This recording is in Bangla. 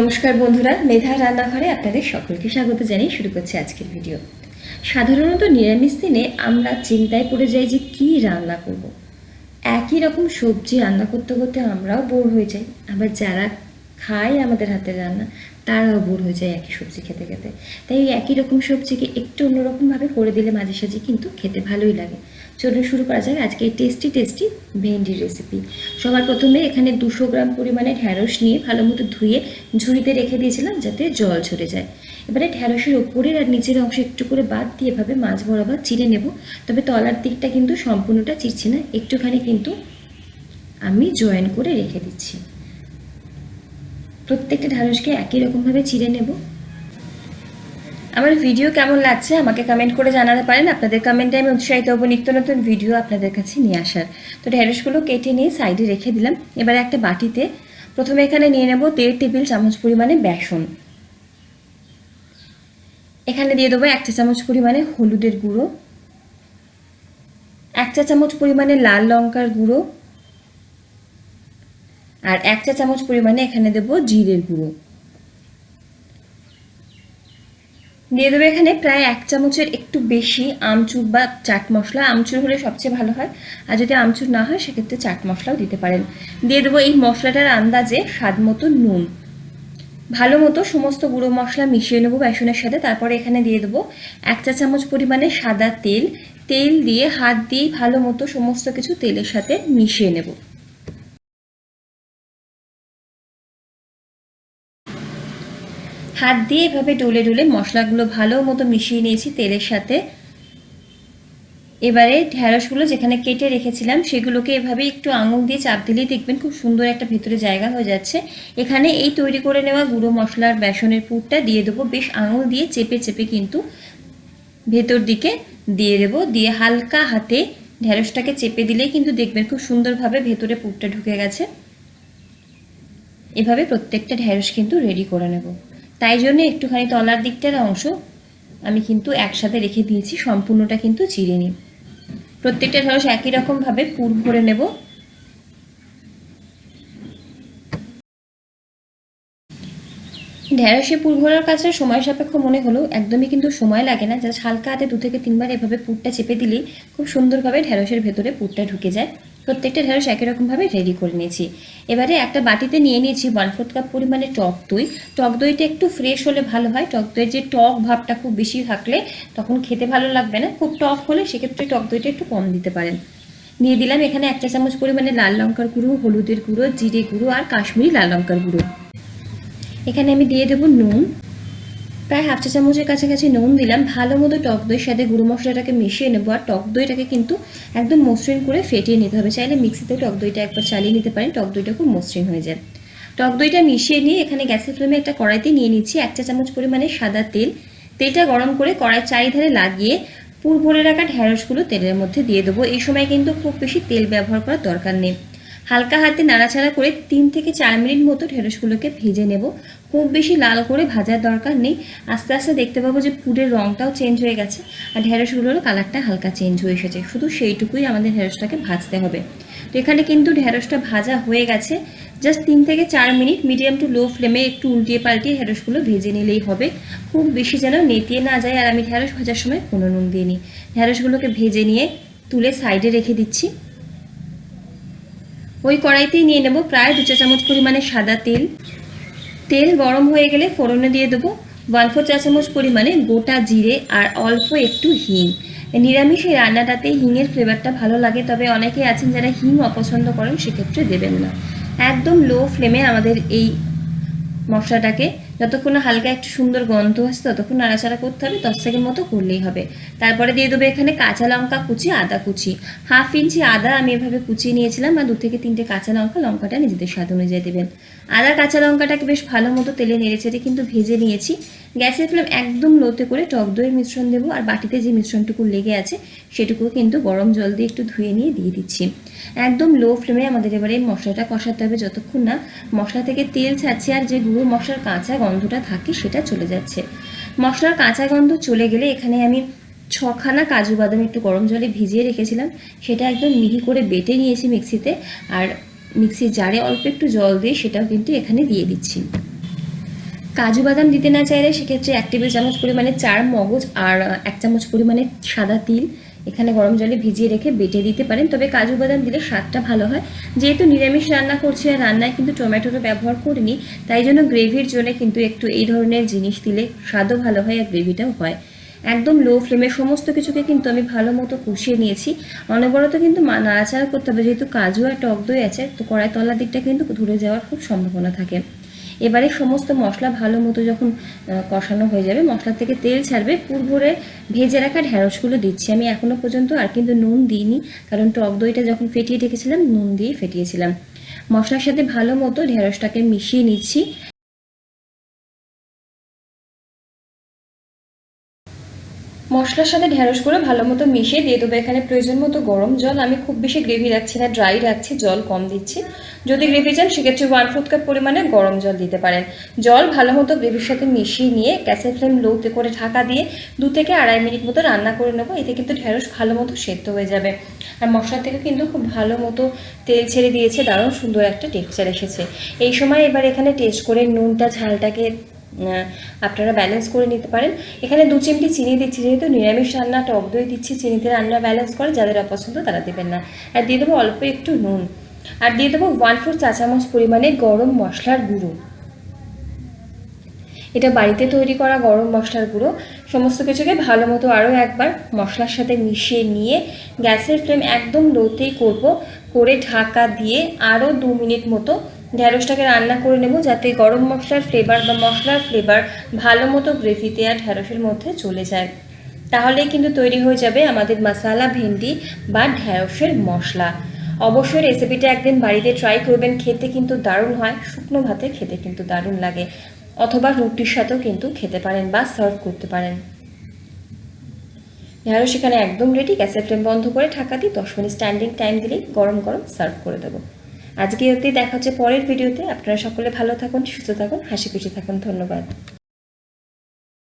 নমস্কার বন্ধুরা, মেধা রান্নাঘরে আপনাদের সকলকে স্বাগত জানিয়ে শুরু করছি আজকের ভিডিও। সাধারণত নিরামিষ দিনে আমরা চিন্তায় পড়ে যাই যে কি রান্না করব। একই রকম সবজি রান্না করতে করতে আমরাও বোর হয়ে যাই। আবার যারা খায় আমাদের হাতের রান্না, তারাও বোর হয়ে যায় একই সবজি খেতে খেতে। তাই একই রকম সবজিকে একটু অন্যরকমভাবে করে দিলে মাঝে সাঝে কিন্তু খেতে ভালোই লাগে। চলুন শুরু করা যাক আজকে টেস্টি টেস্টি ভেন্ডির রেসিপি সবার প্রথমে এখানে দুশো গ্রাম পরিমাণে ঢ্যাঁড়স নিয়ে ভালো মতো ধুয়ে ঝুড়িতে রেখে দিয়েছিলাম যাতে জল ঝরে যায়। এবারে ঢ্যাঁড়সের ওপরের আর নিচের অংশ একটু করে বাদ দিয়ে এভাবে মাছ বরাবর চিড়ে নেব। তবে তলার দিকটা কিন্তু সম্পূর্ণটা চিরছি না, একটুখানি কিন্তু আমি জয়েন করে রেখে দিচ্ছি। প্রত্যেকটা ঢ্যাঁড়সকে একই রকমভাবে চিড়ে নেব। আমার ভিডিও কেমন লাগছে আমাকে কমেন্ট করে জানাতে পারেন। আপনাদের কমেন্টে আমি উৎসাহিত হব নিত্য নতুন ভিডিও আপনাদের কাছে নিয়ে আসার। তো ঢেঁড়সগুলো কেটে নিয়ে সাইডে রেখে দিলাম। এবার একটা বাটিতে প্রথমে এখানে নিয়ে নেব দেড় টেবিল চামচ পরিমাণে বেসন। এখানে দিয়ে দেবো এক চা চামচ পরিমাণে হলুদের গুঁড়ো। এক চা চামচ পরিমাণে লাল লঙ্কার গুঁড়ো। আর এক চা চামচ পরিমাণে এখানে দেবো জিরের গুঁড়ো। দিয়ে দেবো এখানে প্রায় এক চামচের একটু বেশি আমচুর বা চাট মশলা। আমচুর হলে সবচেয়ে ভালো হয়। আর যদি আমচুর না হয়, সেক্ষেত্রে চাট মশলাও দিতে পারেন। দিয়ে দেবো এই মশলাটার আন্দাজে স্বাদ মতো নুন। ভালো মতো সমস্ত গুঁড়ো মশলা মিশিয়ে নেব বেসনের সাথে। তারপরে এখানে দিয়ে দেবো এক চা চামচ পরিমাণে সাদা তেল। তেল দিয়ে হাত দিয়ে ভালো মতো সমস্ত কিছু তেলের সাথে মিশিয়ে নেব। হাত দিয়ে এভাবে ডলে ডলে মশলাগুলো ভালো মতো মিশিয়ে নিয়েছি তেলের সাথে। এবারে ঢ্যাঁড়সগুলো যেখানে কেটে রেখেছিলাম সেগুলোকে এভাবে একটু আঙুল দিয়ে চাপ দিলেই দেখবেন খুব সুন্দর একটা ভেতরে জায়গা হয়ে যাচ্ছে। এখানে এই তৈরি করে নেওয়া গুঁড়ো মশলার বেসনের পুরটা দিয়ে দেবো। বেশ আঙুল দিয়ে চেপে চেপে কিন্তু ভেতর দিকে দিয়ে দেবো। দিয়ে হালকা হাতে ঢ্যাঁড়সটাকে চেপে দিলেই কিন্তু দেখবেন খুব সুন্দরভাবে ভেতরে পুরটা ঢুকে গেছে। এভাবে প্রত্যেকটা ঢ্যাঁড়স কিন্তু রেডি করে নেব। তাই জন্য একটুখানি তলার দিকটার অংশ আমি কিন্তু একসাথে রেখে দিয়েছি, সম্পূর্ণটা কিন্তু চিড়ে নিই। প্রত্যেকটা ঢেঁড়স একই রকমভাবে পুর ভরে নেব। ঢেঁড়সে পুর ভরার কাছে সময় সাপেক্ষ মনে হলেও একদমই কিন্তু সময় লাগে না। জাস্ট হালকা হাতে দু থেকে তিনবার এভাবে পুরটা চেপে দিলেই খুব সুন্দরভাবে ঢেঁড়সের ভেতরে পুরটা ঢুকে যায়। প্রত্যেকটা ঢেঁড়স একই রকমভাবে রেডি করে নিয়েছি। এবারে একটা বাটিতে নিয়ে নিয়েছি ওয়ান ফোর্থ কাপ পরিমাণে টক দই। টক দইটা একটু ফ্রেশ হলে ভালো হয়। টক দইয়ের যে টক ভাবটা খুব বেশি থাকলে তখন খেতে ভালো লাগবে না। খুব টক হলে সেক্ষেত্রে টক দইটা একটু কম দিতে পারেন। নিয়ে দিলাম এখানে একটা চামচ পরিমাণে লাল লঙ্কার গুঁড়ো, হলুদের গুঁড়ো, জিরে গুঁড়ো আর কাশ্মীরি লাল লঙ্কার গুঁড়ো। এখানে আমি দিয়ে দেবো নুন। প্রায় হাফ চা চামচের কাছাকাছি নুন দিলাম। ভালো মতো টক দইয়ের সাথে গুঁড়ো মশলাটাকে মিশিয়ে নেব। আর টক দইটাকে কিন্তু একদম মসৃণ করে ফেটিয়ে নিতে হবে। চাইলে মিক্সিতেও টক দইটা একবার চালিয়ে নিতে পারেন। টক দইটা খুব মসৃণ হয়ে যায়। টক দইটা মিশিয়ে নিয়ে এখানে গ্যাসের ফ্লেমে একটা কড়াইতে নিয়ে নিচ্ছি এক চা চামচ পরিমাণে সাদা তেল। তেলটা গরম করে কড়াই চারিধারে লাগিয়ে পুর ভরে রাখা ঢ্যাঁড়সগুলো তেলের মধ্যে দিয়ে দেবো। এই সময় কিন্তু খুব বেশি তেল ব্যবহার করার দরকার নেই। হালকা হাতে নাড়াচাড়া করে তিন থেকে চার মিনিট মতো ঢেঁড়সগুলোকে ভেজে নেব। খুব বেশি লাল করে ভাজার দরকার নেই। আস্তে আস্তে দেখতে পাবো যে পুরের রঙটাও চেঞ্জ হয়ে গেছে। আর ঢেঁড়সগুলোর কালারটা হালকা চেঞ্জ হয়ে এসেছে। শুধু সেইটুকুই আমাদের ঢেঁড়সটাকে ভাজতে হবে। তো এখানে কিন্তু ঢেঁড়সটা ভাজা হয়ে গেছে। জাস্ট তিন থেকে চার মিনিট মিডিয়াম টু লো ফ্লেমে একটু উল্টিয়ে পাল্টিয়ে ঢেঁড়সগুলো ভেজে নিলেই হবে। খুব বেশি যেন নেতিয়ে না যায়। আর আমি ঢেঁড়স ভাজার সময় কোনো নুন দিয়ে নিই ঢেঁড়সগুলোকে ভেজে নিয়ে তুলে সাইডে রেখে দিচ্ছি। ওই কড়াইতেই নিয়ে নেব প্রায় দু চা চামচ পরিমাণে সাদা তেল। তেল গরম হয়ে গেলে ফোড়নে দিয়ে দেবো। ওয়ান ফোর চা চামচ পরিমাণে গোটা জিরে আর অল্প একটু হিং। নিরামিষ এই রান্নাটাতে হিংয়ের ফ্লেভারটা ভালো লাগে, তবে অনেকে আছেন যারা হিং অপছন্দ করেন, সেক্ষেত্রে দেবেন না। একদম লো ফ্লেমে আমাদের এই মশলাটাকে যতক্ষণ হালকা একটু সুন্দর গন্ধ আসছে, ততক্ষণ নাড়াচাড়া করতে হবে, দশ সেকেন্ড মতো করলেই হবে। তারপরে দিয়ে দেবো এখানে কাঁচা লঙ্কা কুচি, আদা কুচি। হাফ ইঞ্চি আদা আমি এভাবে কুচিয়ে নিয়েছিলাম, আর দু থেকে তিনটে কাঁচা লঙ্কা লঙ্কাটা নিজেদের স্বাদ অনুযায়ী দেবেন। আদা কাঁচা লঙ্কাটাকে বেশ ভালো মতো তেলে নেড়ে চেড়ে কিন্তু ভেজে নিয়েছি। গ্যাসের ফ্লেম একদম লোতে করে টক দইয়ের মিশ্রণ দেবো আর বাটিতে যে মিশ্রণটুকু লেগে আছে সেটুকু কিন্তু গরম জল দিয়ে একটু ধুয়ে নিয়ে দিয়ে দিচ্ছি। একদম লো ফ্লেমে আমাদের এবারে মশলাটা কষাতে হবে যতক্ষণ না মশলা থেকে তেল ছাড়ছে আর যে গুঁড়ো মশলার কাঁচা গন্ধটা থাকে সেটা চলে যাচ্ছে। মশলার কাঁচা গন্ধ চলে গেলে এখানে আমি ছখানা কাজু বাদাম একটু গরম জলে ভিজিয়ে রেখেছিলাম, সেটা একদম মিহি করে বেটে নিয়েছি মিক্সিতে আর মিক্সির জারে অল্প একটু জল দিয়ে সেটাও কিন্তু এখানে দিয়ে দিচ্ছি। কাজু বাদাম দিতে না চাইলে সেক্ষেত্রে এক টেবিল চামচ পরিমাণে চার মগজ আর এক চামচ পরিমাণে সাদা তিল এখানে গরম জলে ভিজিয়ে রেখে বেটে দিতে পারেন। তবে কাজু বাদাম দিলে স্বাদটা ভালো হয়। যেহেতু নিরামিষ রান্না করছি আর রান্নায় কিন্তু টমেটোটা ব্যবহার করিনি, তাই জন্য গ্রেভির জন্য কিন্তু একটু এই ধরনের জিনিস দিলে স্বাদও ভালো হয় আর গ্রেভিটাও হয়। একদম লো ফ্লেমে সমস্ত কিছুকে কিন্তু আমি ভালো মতো কষিয়ে নিয়েছি। অনবরত কিন্তু নাড়াচাড়া করতে হবে, যেহেতু কাজু আর টক দই আছে, তো কড়াই তলার দিকটা কিন্তু ধরে যাওয়ার খুব সম্ভাবনা থাকে। এবারে সমস্ত মশলা ভালো মতো যখন কষানো হয়ে যাবে, মশলা থেকে তেল ছাড়বে পুরভরে ভেজে রাখা ঢ্যাঁড়সগুলো দিচ্ছি। আমি এখনও পর্যন্ত আর কিন্তু নুন দিইনি, কারণ টক দইটা যখন ফেটিয়ে রেখেছিলাম, নুন দিয়ে ফেটিয়েছিলাম। মশলার সাথে ভালো মতো ঢ্যাঁড়সটাকে মিশিয়ে নিচ্ছি। মশলার সাথে ঢ্যাঁড়সগুলো ভালো মতো মিশিয়ে দিয়ে দেবো। এখানে প্রয়োজন মতো গরম জল। আমি খুব বেশি গ্রেভি রাখছি না ড্রাই রাখছি, জল কম দিচ্ছি। যদি গ্রেভি চান, সেক্ষেত্রে ওয়ান ফোর্থ কাপ পরিমাণে গরম জল দিতে পারেন। জল ভালো মতো গ্রেভির সাথে মিশিয়ে নিয়ে গ্যাসের ফ্লেম লোতে করে ঢাকা দিয়ে দু থেকে আড়াই মিনিট মতো রান্না করে নেব। এতে কিন্তু ঢেঁড়স ভালো মতো সেদ্ধ হয়ে যাবে। আর মশলা থেকে কিন্তু খুব ভালো মতো তেল ছেড়ে দিয়েছে। দারুণ সুন্দর একটা টেক্সচার এসেছে। এই সময় এবার এখানে টেস্ট করে নুনটা, ঝালটাকে আপনারা ব্যালেন্স করে নিতে পারেন। এখানে দু চিমটি চিনি দিচ্ছি, যেহেতু নিরামিষ রান্না টক দই দিচ্ছি, চিনিতে রান্না ব্যালেন্স করে, যাদের অপছন্দ তারা দেবেন না। আর দিয়ে দেবো অল্প একটু নুন। আর দিয়ে দেবো ওয়ান ফোর চা চামচ পরিমাণে গরম মশলার গুঁড়ো। এটা বাড়িতে তৈরি করা গরম মশলার গুঁড়ো। সমস্ত কিছুকে ভালো মতো আরও একবার মশলার সাথে মিশিয়ে নিয়ে গ্যাসের ফ্লেম একদম লোতেই করব। করে ঢাকা দিয়ে আরও দু মিনিট মতো ঢ্যাঁড়সটাকে রান্না করে নেব যাতে গরম মশলার ফ্লেভার বা মশলার ফ্লেভার ভালো মতো গ্রেভিতে আর ঢ্যাঁড়সের মধ্যে চলে যায়। তাহলেই কিন্তু তৈরি হয়ে যাবে আমাদের মশালা ভেন্ডি বা ঢ্যাঁড়সের মশলা। অবশ্যই রেসিপিটা একদিন বাড়িতে ট্রাই করবেন, খেতে কিন্তু দারুণ হয়, শুকনো ভাতে খেতে কিন্তু দারুণ লাগে। অথবা রুটির সাথেও কিন্তু খেতে পারেন বা সার্ভ করতে পারেন। ঢ্যাঁড়স এখানে একদম রেডি গ্যাসের ফ্লেম বন্ধ করে ঢাকা দিয়ে দশ মিনিট স্ট্যান্ডিং টাইম দিলেই গরম গরম সার্ভ করে দেবো। আজকে অবধি দেখা হচ্ছে পরের ভিডিওতে। আপনারা সকলে ভালো থাকুন, সুস্থ থাকুন হাসি খুশি থাকুন। ধন্যবাদ।